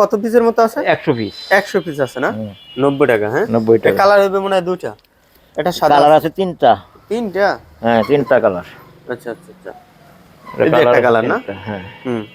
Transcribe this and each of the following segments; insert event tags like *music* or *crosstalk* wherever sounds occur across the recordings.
কত পিসের মতো আছে? একশো পিস। একশো পিস আছে না? নব্বই টাকা হ্যাঁ? নব্বই টাকা। কালার হবে মনে হয় দুইটা। এটা সাদা কালার আছে। তিনটা। তিনটা? হ্যাঁ তিনটা কালার। আচ্ছা আচ্ছা আচ্ছা। একটা colour না? হ্যাঁ। হুম।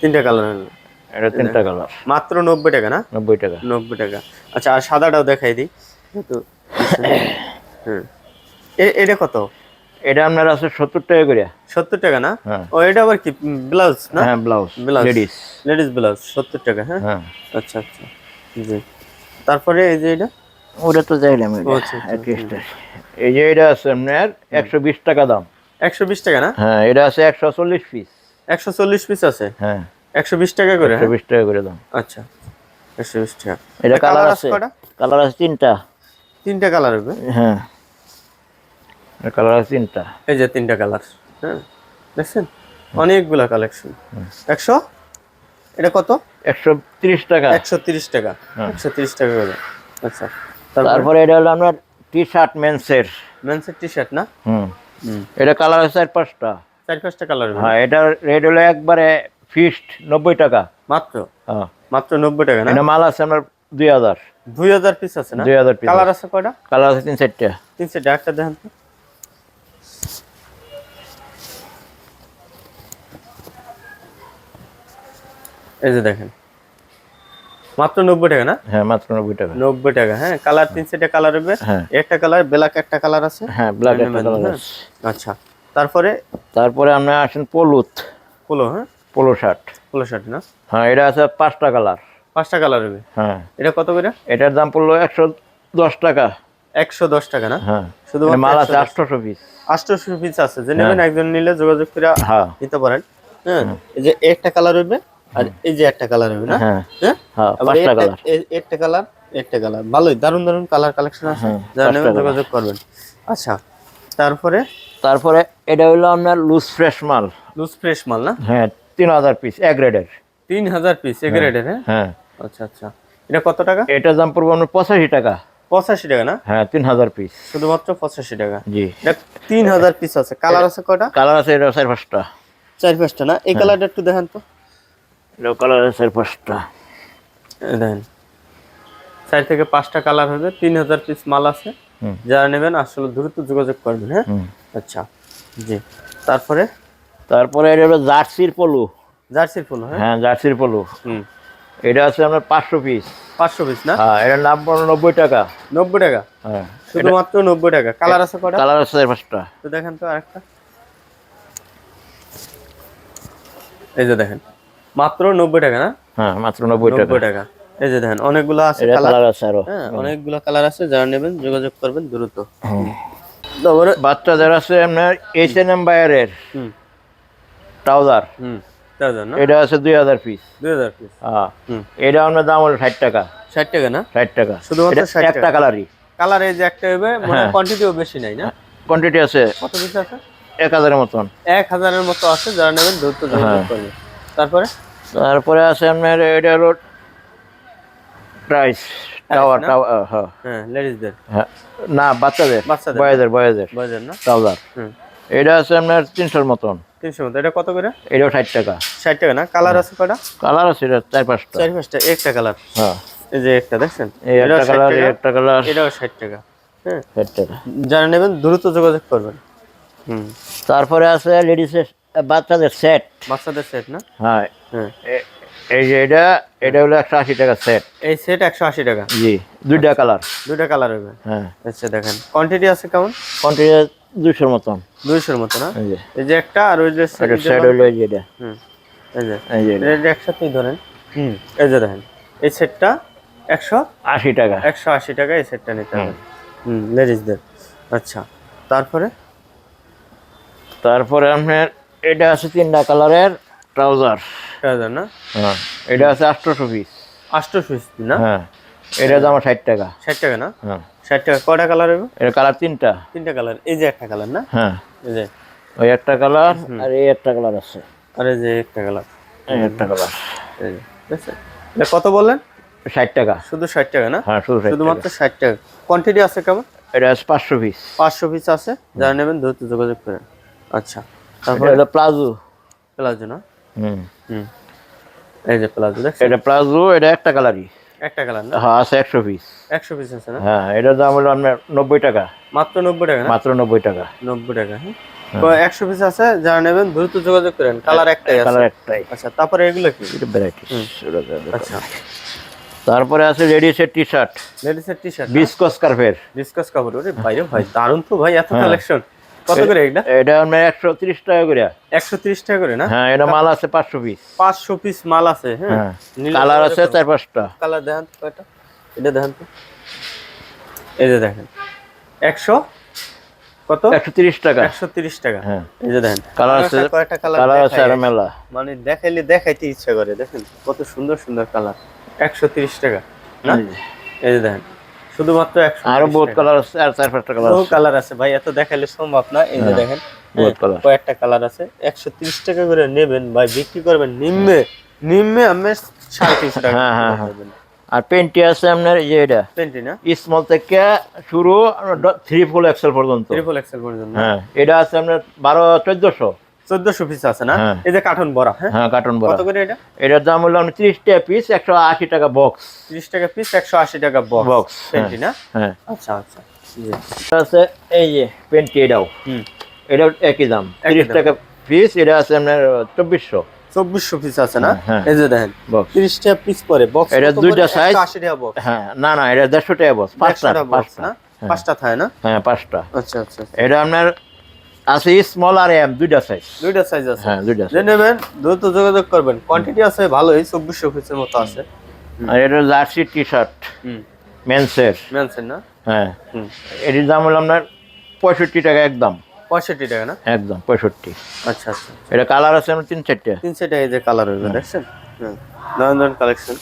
তিনটা কালার হলো এটা তিনটা কালার। মাত্র নব্বই টাকা না? নব্বই টাকা। নব্বই টাকা। আচ্ছা আর সাদাটাও দেখাই দিই। যেহেতু হুম এ- এটা কত? এটা আপনার আছে সত্তর টাকা করে। সত্তর টাকা না? হ্যাঁ। ও এটা আবার কি? ব্লাউজ না? হ্যাঁ blouse. Blouse. Ladies. Ladies blouse সত্তর টাকা হ্যাঁ? হ্যাঁ। আচ্ছা আচ্ছা। জি। তারপরে এই যে এটা? ওটা তো চাইলাম আচ্ছা, আচ্ছা, একটা এই যে এটা আছে আপনার একশো বিশ টাকা দাম। একশো বিশ টাকা না? হ্যাঁ এটা আছে একশো চল্লিশ পিস একশো চল্লিশ পিস আছে? হ্যাঁ। একশো বিশ টাকা করে একশো হ্যাঁ? বিশ টাকা করে দাম। আচ্ছা একশো বিশ টাকা। এটা কালার আছে কালার আছে তিনটা। তিনটা কালার হবে? হ্যাঁ। কালার আছে তিনটা। এই যে তিনটা কালার হ্যাঁ দেখছেন? অনেকগুলা কালেকশন একশো? এটা কত? একশো তিরিশ টাকা। একশো তিরিশ টাকা। একশো তিরিশ টাকা করে। আচ্ছা তারপরে? এটা হলো আপনার টি শার্ট মেন্সের মেন্সের টি শার্ট না? হুম। এটা কালার আছে চার পাঁচটা। চার পাঁচটা কালার হ্যাঁ এটা রেট হলো একবারে ফিক্সড নব্বই টাকা। মাত্র? হ্যাঁ। মাত্র নব্বই টাকা না? এটা মাল আছে আপনার দুই হাজার। দুই হাজার পিস আছে না? দুই হাজার পিস কালার আছে। কয়টা? কালার আছে তিন চারটা। তিন চারটা একটা দেখেন তো। এই যে দেখেন। মাত্র নব্বই টাকা না? হ্যাঁ মাত্র নব্বই টাকা। নব্বই টাকা হ্যাঁ কালার তিন সেটে কালার হবে। হ্যাঁ। একটা কালার ব্ল্যাক একটা কালার আছে। হ্যাঁ ব্ল্যাক একটা হ্যাঁ, কালার আচ্ছা তারপরে? তারপরে আপনার আসেন পলুত। পোলো হ্যাঁ? Polo shirt. পোলো শার্ট না? হ্যাঁ এটা আছে পাঁচটা কালার। পাঁচটা কালার হবে। হ্যাঁ। এটা কত করে? এটার দাম পড়ল একশো দশ টাকা। একশো দশ টাকা না? হ্যাঁ। শুধুমাত্র মাল আছে 110 আটশোশো পিস আটশোশো পিস আছে। যে নেবেন একজন নিলে যোগাযোগ করে হ্যাঁ। নিতে পারেন। হ্যাঁ। এই যে একটা কালার হবে আর এই যে একটা কালার হবে না? হ্যাঁ। হ্যাঁ? হ্যাঁ পাঁচটা একটা- কালার একটা কালার একটা কালার ভালোই দারুণ দারুণ কালার কালেকশন আছে। হ্যাঁ, নেবেন colour। যোগাযোগ করবেন। আচ্ছা তারপরে? তারপরে এটা হলো আপনার লুজ ফ্রেশ মাল। লুজ ফ্রেশ মাল না? হ্যাঁ তিন হাজার পিস এক গ্রেডের তিন হাজার পিস এ গ্রেডের হ্যাঁ? হ্যাঁ। আচ্ছা আচ্ছা। এটা কত টাকা? এটার দাম পড়বে আপনার পঁচাশি টাকা। পঁচাশি টাকা না? হ্যাঁ তিন হাজার পিস শুধুমাত্র পঁচাশি টাকা। জি। তিন হাজার পিস আছে। কালার আছে কয়টা? কালার আছে এটা চার পাঁচটা। চার পাঁচটা না? এই কালারটা একটু দেখেন তো। কালার আছে চার পাঁচটা দেখেন চার থেকে পাঁচটা কালার হবে তিন হাজার পিস মাল আছে। যারা নেবেন আসলে দ্রুত যোগাযোগ করবেন হ্যাঁ? আচ্ছা জি। তারপরে? তারপরে এটা হলো জার্সির পলু। জার্সির ফুল হ্যাঁ? হ্যাঁ জার্সির পলু। হুম। এটা আছে আপনার পাঁচশো পিস পাঁচশো পিস না? হ্যাঁ এটার নাম পড়ল নব্বই টাকা। নব্বই টাকা? হ্যাঁ। শুধুমাত্র নব্বই টাকা। কালার আছে কটা? কালার আছে পাঁচটা। তো দেখেন তো আরেকটা। এই যে দেখেন। মাত্র নব্বই টাকা না? হ্যাঁ মাত্র নব্বই টাকা। নব্বই টাকা। এই যে দেখেন অনেকগুলো আছে কালার আছে আরও। হ্যাঁ অনেকগুলো কালার আছে যারা নেবেন যোগাযোগ করবেন দ্রুত। তারপরে বাচ্চাদের আছে আপনার এইচ এন এম বায়ারের ট্রাউজার এটা আছে দুই হাজার পিস দুই হাজার পিস হ্যাঁ। এটা আপনার দাম হলো ষাট টাকা। ষাট টাকা না? ষাট টাকা। শুধুমাত্র এটা 60 একটা কালারই কালার এই যে একটা হবে মানে হ্যাঁ। কোয়ান্টিটিও বেশি নাই না? কোয়ান্টিটি আছে কত পিস আছে? এক হাজারের মতন। এক হাজারের মতো আছে যারা নেবেন দ্রুত যোগাযোগ হ্যাঁ। করবেন। তারপরে? তারপরে আছে আপনার এটা হলো প্রাইস টাওয়ার টাওয়ার হ্যাঁ হ্যাঁ। লেডিসদের হ্যাঁ না বাচ্চাদের বাচ্চাদের। বয়েজের বয়েজের বাজার না? ট্রাউজার হুম। এটা আছে আপনার তিনশোর মতন। তিনশো মতো এটা কত করে? এটাও ষাট টাকা। ষাট টাকা না? কালার আছে কটা কালার আছে এটা চার পাঁচটা। চার পাঁচটা একটা কালার হ্যাঁ। এই যে একটা দেখছেন? এই একটা কালার এই একটা কালার এটাও ষাট টাকা। হ্যাঁ। ষাট টাকা। যারা নেবেন দ্রুত যোগাযোগ করবেন। হুম। তারপরে আছে লেডিসের বাচ্চাদের সেট বাচ্চাদের সেট না? হ্যাঁ। হ্যাঁ। এই যে এটা এটা হলো একশো আশি টাকা সেট এই সেট একশো আশি টাকা? জি দুইটা কালার দুইটা কালার হবে। হ্যাঁ। আচ্ছা দেখেন। কোয়ান্টিটি আছে কেমন? কোয়ান্টিটি দুশোর মতন। দুইশোর মতো না? এই যে। একটা আর ওই যে সেট হলো এই যে এটা। হুম। এই যে। এই যে একসাথেই ধরেন। হুম। এই যে দেখেন। এই সেটটা একশো আশি টাকা। একশো আশি টাকা এই সেটটা নিতে হবে। হুম। লেডিসদের আচ্ছা তারপরে? তারপরে আপনার এটা আছে তিনটা কালারের ট্রাউজার। হাজার না? হ্যাঁ। এটা আছে আটশোশো পিস। আটশো পিস না? হ্যাঁ। এটা দাম ষাট টাকা। ষাট টাকা না? হ্যাঁ। ষাট টাকা। কয়টা কালার হবে? এটা কালার তিনটা। তিনটা কালার। এই যে একটা কালার না? হ্যাঁ। এই যে। ওই একটা কালার আর এই একটা কালার আছে। আর এই যে একটা কালার। এই একটা কালার। এই আছে? এটা কত বললেন? ষাট টাকা। শুধু ষাট টাকা না? হ্যাঁ শুধু শুধুমাত্র ষাট টাকা। কোয়ান্টিটি আছে কেমন? এটা আছে পাঁচশো পিস। পাঁচশো পিস আছে। যারা নেবেন দ্রুত যোগাযোগ করেন। আচ্ছা। তারপরে এটা প্লাজো। প্লাজো না? হুম। হুম। এই যে প্লাজো দেখছেন? এটা প্লাজো এটা একটা কালারই একটা কালার না? হ্যাঁ আছে একশো পিস একশো পিস আছে না? হ্যাঁ এটার দাম হলো আপনার নব্বই টাকা। মাত্র নব্বই টাকা মাত্র নব্বই টাকা। নব্বই টাকা হ্যাঁ? তো একশো পিস আছে যারা নেবেন দ্রুত যোগাযোগ করেন। কালার একটাই আছে। কালার একটাই। আচ্ছা তারপরে এগুলো কি? এটা ভ্যারাইটিস আচ্ছা। তারপরে আছে লেডিসের টি শার্ট লেডিসের টি শার্ট বিস্কস কার্ভের ডিসকাস কাপড় ওরে ভাই ভাই দারুণ তো ভাই এত হ্যাঁ। কালেকশন কত করে এটা? এটা একশো তিরিশ টাকা করে। একশো তিরিশ টাকা করে না? হ্যাঁ এটা মাল আছে পাঁচশো পিস। পাঁচশো পিস মাল আছে হ্যাঁ? হ্যাঁ কালার আছে চার পাঁচটা। কালার দেখান কয়টা এটা। দেখান তো। এই যে দেখেন একশো কত? একশো তিরিশ টাকা। একশো তিরিশ টাকা। হ্যাঁ। এই যে দেখেন কালার আছে কয়েকটা কালার কালার আছে আর মেলা। মানে দেখাইলে দেখাইতে ইচ্ছা করে দেখেন কত সুন্দর সুন্দর কালার। একশো তিরিশ টাকা না? এই যে দেখেন শুধুমাত্র আরও বহুত কালার আছে আর চার পাঁচটা কালার বহু কালার আছে ভাই এত দেখাইলে সম্ভব না এই যে হ্যাঁ, দেখেন হ্যাঁ, কয়েকটা কালার আছে একশো তিরিশ টাকা করে নেবেন ভাই বিক্রি করবেন নিম্নে নিম্নে আমি সাড়ে তিনশো টাকা হ্যাঁ, হ্যাঁ, হ্যাঁ। আর পেন্টি আছে আপনার এই যে এটা। পেন্টি না? স্মল থেকে শুরু থ্রি ফুল এক্সেল পর্যন্ত। ট্রিপল এক্সেল পর্যন্ত। হ্যাঁ এটা আছে আপনার বারো চোদ্দশো। চোদ্দশো পিস আছে না? হ্যাঁ। এই যে কার্টন বড়া হ্যাঁ? হ্যাঁ কার্টুন বড়। কত করে এটা? এটার দাম হলো আপনার ত্রিশ টাকা পিস একশো আশি টাকা বক্স তিরিশ টাকা পিস একশো আশি টাকা বক্স পেন্টি না? হ্যাঁ। আচ্ছা আচ্ছা। আছে এই যে পেন্টি এটাও। হুম। এটাও একই দাম। একই তিরিশ দাম। টাকা পিস এটা আছে আপনার চব্বিশশো। চব্বিশশো পিস আছে না? হ্যাঁ। এই যে দেখেন বক্স তিরিশ টাকা পিস পরে বক্স এটা দুইটা টাকা বক্স হ্যাঁ না না এটা টাকা বক্স পাঁচটা থাকে না? হ্যাঁ পাঁচটা। আচ্ছা আচ্ছা আচ্ছা। এটা আপনার আছে স্মল আর এম দুইটা সাইজ দুইটা সাইজ আছে। হ্যাঁ দুইটা যে নেবেন দ্রুত যোগাযোগ করবেন। কোয়ান্টিটি আছে ভালোই চব্বিশশো পিসের মতো আছে। আর এটা জার্সি টি শার্ট হুম। মেন্সের মেনছেন না? হ্যাঁ। হুম। এটির দাম হলো আপনার পঁয়ষট্টি টাকা একদম। পঁয়ষট্টি টাকা না? একদম পঁয়ষট্টি। আচ্ছা আচ্ছা। এটা কালার আছে আপনার তিন চারটে। তিনশো টাকা এই যে কালার হইবে দেখছেন হুম। দারুণ দারুণ কালেকশন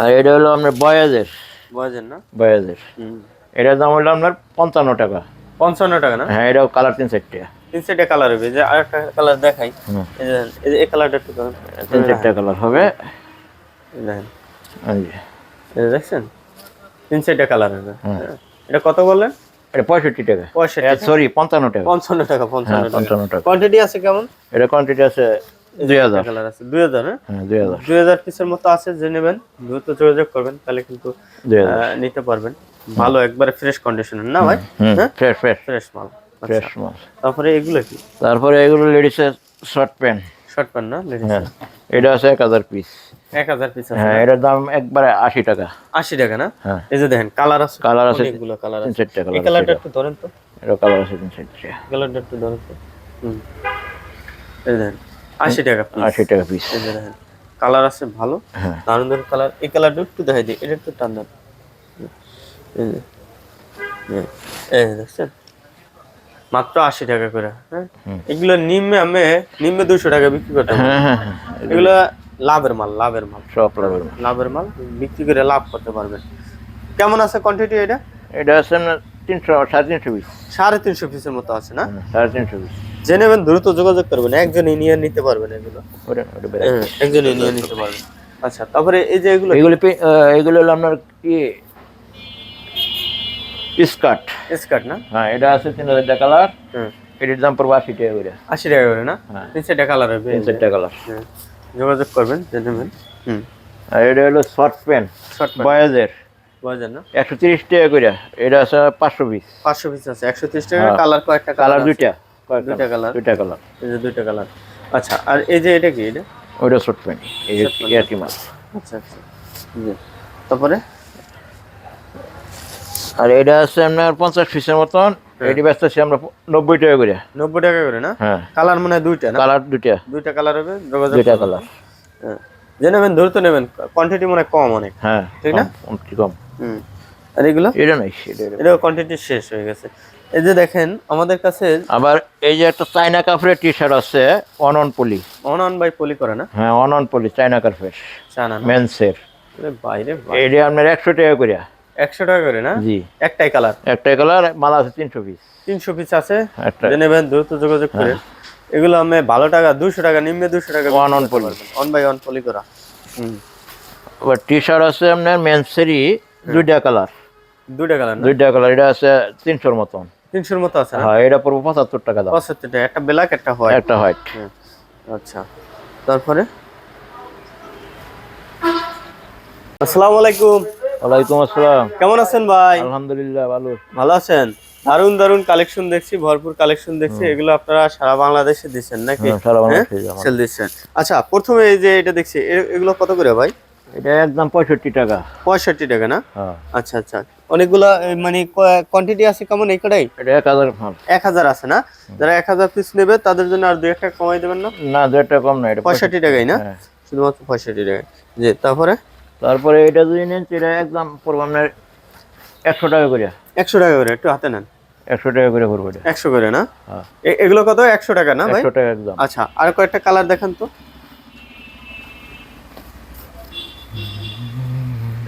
আর এটা হলো আপনার বয়েজের। বয়জের না? বয়েজের। হুম। এটার দাম হলো আপনার পঞ্চান্ন টাকা। পঞ্চান্ন টাকা না? হ্যাঁ এটাও কালার তিন চারটে। তিন চারটে কালার হবে যে আরেকটা কালার দেখাই। এই যে এই কালারটা একটু তিন চারটে কালার হবে। দেখছেন? তিন চারটে কালার হবে। হ্যাঁ। এটা কত বললেন? এটা পঁয়ষট্টি টাকা। পঁয়ষট্টি সরি পঞ্চান্ন টাকা। পঞ্চান্ন টাকা পঞ্চান্ন হ্যাঁ পঞ্চান্ন টাকা। কোয়ান্টিটি আছে কেমন? এটা কোয়ান্টিটি আছে দুই হাজার। কালার আছে। দুই হাজার হ্যাঁ? দুই হাজার। দুই হাজার পিসের মতো আছে যে নেবেন দ্রুত যোগাযোগ করবেন তাহলে কিন্তু নিতে পারবেন। ভালো একবারে ফ্রেশ কন্ডিশনের না ভাই? হ্যাঁ? ফ্রেশ ফ্রেশ ফ্রেশ মাল আচ্ছা। ফ্রেশ মাল। তারপরে এগুলো কি? তারপরে এগুলো লেডিসের শর্ট প্যান্ট শর্ট প্যান্ট না লেডিস হ্যাঁ। এটা আছে এক হাজার পিস এক হাজার পিস আছে হ্যাঁ এটার দাম একবারে আশি টাকা। আশি টাকা না? হ্যাঁ। এই যে দেখেন কালার আছে কালার আছে এগুলো কালার তিন আছে চারটে এই কালার কালারটা একটু ধরেন তো। এটা কালার আছে তিন চারটে কালারটা একটু ধরেন তো। হুম। এই দেখেন আশি টাকা piece। আশি টাকা পিস এই দেখেন কালার আছে ভালো হ্যাঁ। দারুণ দারুণ কালার এই কালারটা একটু দেখাই দিই এটা একটু টান দেন। এই দেখছেন? মাত্র আশি টাকা করে হ্যাঁ? এগুলো নিম্নে আমি নিম্নে দুশো টাকা বিক্রি করতে। হ্যাঁ হ্যাঁ এগুলো লাভের মাল লাভের মাল। সব লাভের মাল। লাভের মাল বিক্রি করে লাভ করতে পারবেন কেমন আছে কোয়ান্টিটি এটা? এটা আছে তিনশো সাড়ে তিনশো পিস সাড়ে তিনশো পিসের মতো আছে না? সাড়ে তিনশো পিস যে নেবেন দ্রুত যোগাযোগ করবেন। একজন নিয়ে নিতে পারবেন এগুলো। ওটা ওটা বেড়ে একজন নিয়ে নিতে পারবেন। আচ্ছা তারপরে এই যে এগুলো এগুলো এগুলো হলো আপনার কি স্কার্ট। স্কার্ট না? হ্যাঁ এটা আছে তিন হাজার টাকা কালার হ্যাঁ এটির দাম পড়বে আশি টাকা করে। আশি টাকা করে না? হ্যাঁ। তিন চারটা কালার হবে। তিন চারটা কালার হ্যাঁ, যোগাযোগ করবেন যে হুম। আর এটা হলো শর্ট প্যান্ট শর্ট বয়েজের। বাজার না? একশো তিরিশ টাকা করে। এটা আছে পাঁচশো পিস পাঁচশো পিস আছে। একশো তিরিশ টাকা হ্যাঁ। কালার কয়েকটা কালার। দুইটা। দুইটা কালার দুইটা কালার এই যে দুইটা কালার আচ্ছা আর এই যে এটা কি? এটা? ওইটা শর্ট প্যান্ট এই যে Short pant। মাল। আচ্ছা আচ্ছা। তারপরে? আর এটা আছে আপনার পঞ্চাশ পিসের মতন। এটি ব্যস্ত আছি আমরা নব্বই টাকা করে। নব্বই টাকা করে না? হ্যাঁ। কালার মনে হয় দুইটা না? কালার দুইটা। দুইটা কালার হবে যোগাযোগ দুইটা কালার। হ্যাঁ। যে নেবেন দ্রুত নেবেন। কোয়ান্টিটি মনে কম অনেক। হ্যাঁ ঠিক না? কম, কম। হুম। আর এগুলো? এটা নাই এটা। কোয়ান্টিটি শেষ হয়ে গেছে। এই যে দেখেন আমাদের কাছে আবার এই যে একটা চাইনা কাপড়ের টি শার্ট আছে on on poly. On on by poly করে না? হ্যাঁ অন অন পলি চাইনা কাপড়ের চানা না? মেন্সের বাইরে এটা আপনার একশো টাকা করে একশো টাকা করে না? জি। একটাই কালার? একটা কালার মাল আছে তিনশো পিস তিনশো পিস আছে? নেবেন দ্রুত যোগাযোগ করে। এগুলো আমি ভালো টাকা দুশো টাকা নিম্নে দুশো টাকা One on poly। On by on poly করা। হুম। আবার টি শার্ট আছে আপনার মেন্সেরই দুইটা কালার। দুইটা কালার না? দুইটা কালার এটা আছে তিনশোর মতন। তিনশোর মতো আছে হ্যাঁ এটা পড়ব পঁচাত্তর টাকা দাম। পঁচাত্তর টাকা একটা ব্ল্যাক একটা হোয়াইট একটা হোয়াইট আচ্ছা। তারপরে? আসসালামু আলাইকুম। ওয়ালাইকুম আসসালাম। কেমন আছেন ভাই? আলহামদুলিল্লাহ ভালো ভালো আছেন? দারুণ দারুণ কালেকশন দেখছি ভরপুর কালেকশন দেখছি। এগুলো আপনারা সারা বাংলাদেশে দিচ্ছেন নাকি? হ্যাঁ, সারা বাংলাদেশে সেল দিচ্ছেন। আচ্ছা প্রথমে এই যে এটা দেখছি এগুলো কত করে ভাই? এটা একদম পঁয়ষট্টি টাকা। পঁয়ষট্টি টাকা না? হ্যাঁ। আচ্ছা আচ্ছা। অনেকগুলা মানে কোয়ান্টিটি আছে কেমন এই কটাই এটা এক হাজার এক হাজার আছে না? যারা এক হাজার পিস নেবে তাদের জন্য আর দুই একটা কমাই দেবেন না? না দুটা কম না এটা পঁয়ষট্টি টাকাই না? হ্যাঁ। শুধুমাত্র পঁয়ষট্টি টাকায় জি তারপরে? তারপরে এটা যদি নেন এটা একদম পড়ব আপনার একশো টাকা করে। একশো টাকা করে একটু হাতে নেন। একশো টাকা করে পড়ব এটা। একশো করে না? হ্যাঁ। এগুলো কত? একশো টাকা না ভাই? একশো টাকা একদম। আচ্ছা আর কয়েকটা কালার দেখান তো।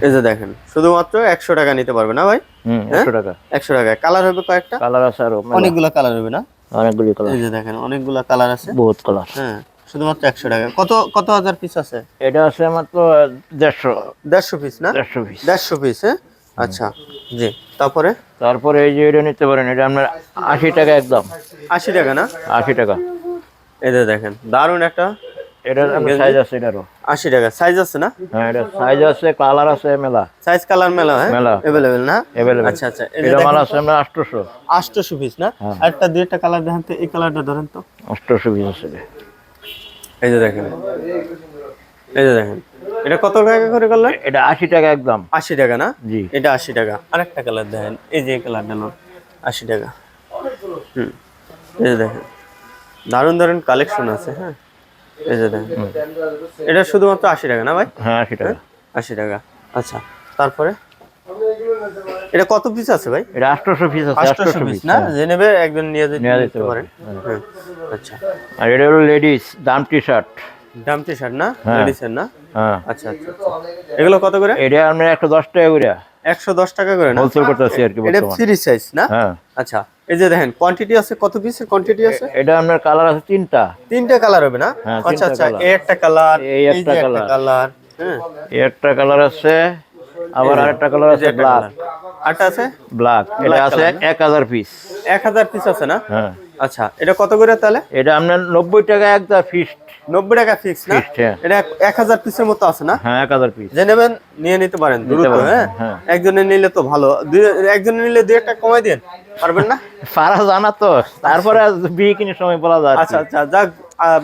এই যে দেখেন শুধুমাত্র একশো টাকা নিতে পারবে না ভাই? একশো টাকা। একশো টাকায় কালার হবে কয়েকটা? কালার আছে আরও অনেকগুলো কালার হবে না? অনেকগুলি কালার। এই যে দেখেন অনেকগুলো কালার আছে। বহুত কালার। হ্যাঁ। শুধুমাত্র একশো টাকা। কত কত হাজার পিস আছে? এটা আছে মাত্র দেড়শো। দেড়শো পিস না? দেড়শো পিস দেড়শো পিস হ্যাঁ? আচ্ছা জি। তারপরে? তারপরে এই যে এটা নিতে পারেন এটা আপনার আশি টাকা একদম। আশি টাকা না? আশি টাকা। যে দেখেন দারুণ একটা এটার সাইজ আছে এটারও আশি টাকা। সাইজ আছে না? হ্যাঁ এটা সাইজ আছে কালার আছে মেলা। সাইজ কালার মেলা হ্যাঁ? মেলা। অ্যাভেলেবেল না? অ্যাভেলেবেল আচ্ছা আচ্ছা। এটা মাল আছে আটশোশো। আটশোশো পিস না? হ্যাঁ। একটা দুই একটা কালার দেখেন তো এই কালারটা ধরেন তো। আটশোশো পিস আছে। এটা। এই যে দেখেন। এই যে দেখেন। এটা কত টাকা করে করলেন এটা আশি টাকা একদম। আশি টাকা না? জি। এটা আশি টাকা। আরেকটা কালার দেখেন। এই যে কালারটা নোট আশি টাকা। হুম। এই যে দেখেন। দারুণ দারুণ কালেকশন আছে হ্যাঁ? এই যে দেখেন। এটা শুধুমাত্র আশি টাকা না ভাই? হ্যাঁ আশি টাকা। আশি টাকা। আচ্ছা তারপরে? এটা কত পিস আছে ভাই? এটা আটশোশো পিস আছে আটশোশো পিস না? যে নেবে একজন নিয়ে যেতে পারেন। হ্যাঁ। আচ্ছা। আর এটা হলো লেডিস দাম T shirt Dam T shirt না? হ্যাঁ। লেডিসের না? হ্যাঁ। আচ্ছা আচ্ছা আচ্ছা। এগুলো কত করে? এটা আপনার একশো দশ টাকা করে। একশো দশ টাকা করে না? হোলসেল করতেছি আর কি এটা ফ্রি সাইজ না? হ্যাঁ। আচ্ছা এই যে দেখেন কোয়ান্টিটি আছে কত পিসের কোয়ান্টিটি আছে? এটা আপনার কালার আছে তিনটা। তিনটা কালার হবে না? আচ্ছা আচ্ছা এই একটা কালার এই একটা কালার হ্যাঁ। এই একটা কালার আছে আবার আরেকটা কালার আছে ব্ল্যাক। আরটা আছে? ব্ল্যাক এটা আছে এক হাজার পিস এক হাজার পিস আছে না? হ্যাঁ। আচ্ছা। এটা কত করে তাহলে? এটা আপনার নব্বই টাকা একটা ফিস্ট নব্বই টাকা ফিক্স না? হ্যাঁ। এটা এক- হাজার পিসের মতো আছে না? হ্যাঁ এক হাজার পিস যে নেবেন নিয়ে নিতে পারেন দ্রুত হ্যাঁ? হ্যাঁ। একজনে নিলে তো ভালো। একজনে নিলে দুই একটা কমাই দেন পারবেন না? *laughs* পারা জানা তো। তারপরে বিয়ে কিনে সময় বলা যায় আচ্ছা আচ্ছা যাক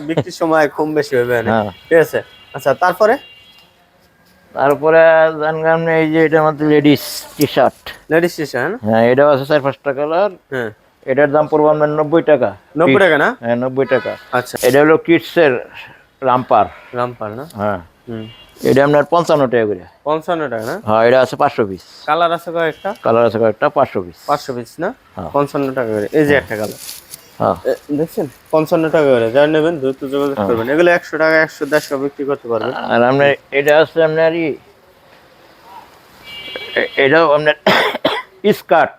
বিক্রির সময় কম বেশি হবে না হ্যাঁ। ঠিক আছে। আচ্ছা তারপরে? তারপরে জানলাম এই যে এটার মধ্যে ladies T shirt ladies station হ্যাঁ এটাও আছে চার পাঁচটা কালার হ্যাঁ। এটার দাম পড়ব আপনার নব্বই টাকা। নব্বই টাকা না? হ্যাঁ নব্বই টাকা। আচ্ছা। এটা হলো কিডসের রামপার। রামপার না? হ্যাঁ। এটা আপনার পঞ্চান্ন টাকা করে। পঞ্চান্ন টাকা না? হ্যাঁ এটা আছে পাঁচশো পিস কালার আছে কয়েকটা? কালার আছে কয়েকটা পাঁচশো পিস পাঁচশো পিস না? হ্যাঁ। পঞ্চান্ন টাকা করে। এই যে একটা কালার হ্যাঁ। দেখছেন? পঞ্চান্ন টাকা করে। যারা নেবেন দ্রুত যোগাযোগ করবেন। এগুলো একশো টাকা একশো দেড়শো বিক্রি করতে পারবেন। আর আপনার এটা আছে আপনার এটাও আপনার *coughs* স্কার্ট।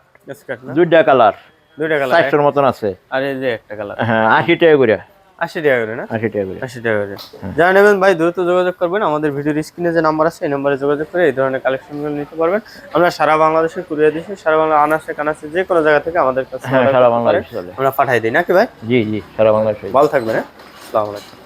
দুইটা কালার দুইটা কালার চারশোর মতন আছে। আর এই যে একটা কালার হ্যাঁ আশি টাকা করে আশি টাকা করে না? আশি টাকা করে আশি টাকা করে। যারা নেবেন ভাই দ্রুত যোগাযোগ করবেন। আমাদের ভিডিওর স্ক্রিনে যে নাম্বার আছে এই নাম্বারে যোগাযোগ করে এই ধরনের কালেকশনগুলো নিতে পারবেন। আমরা সারা বাংলাদেশে কুরিয়ার দিচ্ছি সারা বাংলা আনাসে কানাসে যে কোনো জায়গা থেকে আমাদের কাছে হ্যাঁ সারা বাংলাদেশে চলে। আমরা পাঠাই দিই নাকি ভাই? জি জি সারা বাংলাদেশে। ভালো থাকবেন হ্যাঁ? আসসালামু আলাইকুম।